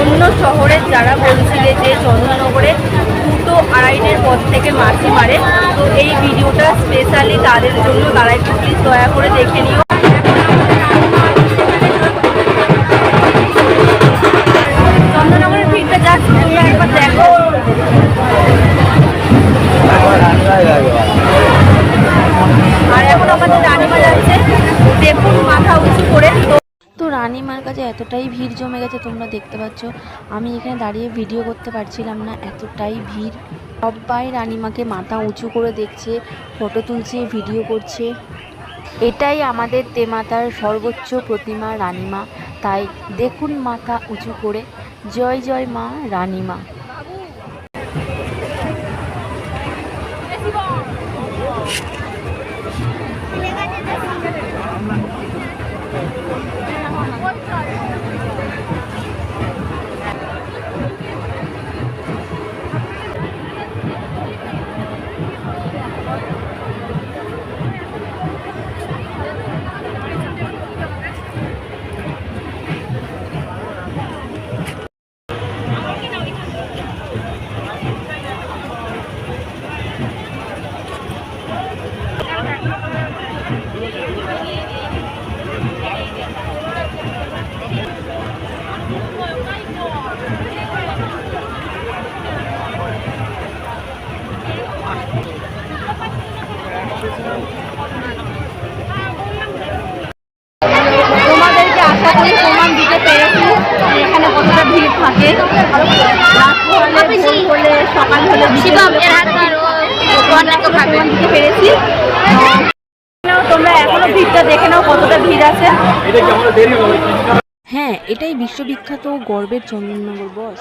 অন্য শহরের যারা বলছিলে যে চন্দ্রনগরে দুটো আড়াইটের পর থেকে মাছি মারে, তো এই ভিডিওটা স্পেশালি তাদের জন্য তারা একটু প্লিজ দয়া করে দেখে নিও। তো রানীমার কাছে এতটাই ভিড় জমে গেছে, তোমরা দেখতে পাচ্ছ। আমি এখানে দাঁড়িয়ে ভিডিও করতে পারছিলাম না, এতটাই ভিড়। সবাই রানিমাকে মাথা উঁচু করে দেখছে ফটো তুলছে ভিডিও করছে। এটাই আমাদের তেমাতার সর্বোচ্চ প্রতিমা রানিমা। তাই দেখুন মাথা উঁচু করে। জয় জয় মা রানীমা। তোমাদেরকে আশা করি প্রমাণ দিতে পেরেছি এখানে কতটা ভিড় থাকে। সকাল হলে দিতে পেরেছি। ভিড়টা দেখে নাও কতটা ভিড় আছে? হ্যাঁ এটাই বিশ্ববিখ্যাত গর্বের চন্দননগর বস।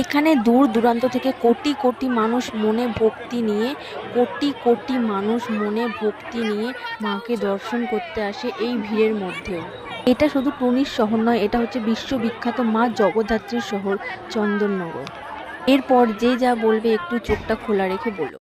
এখানে দূর দূরান্ত থেকে কোটি কোটি মানুষ মনে ভক্তি নিয়ে কোটি কোটি মানুষ মনে ভক্তি নিয়ে মাকে দর্শন করতে আসে এই ভিড়ের মধ্যেও। এটা শুধু টুনির শহর নয় এটা হচ্ছে বিশ্ববিখ্যাত মা জগদ্ধাত্রীর শহর চন্দননগর। এরপর যে যা বলবে একটু চোখটা খোলা রেখে বলো।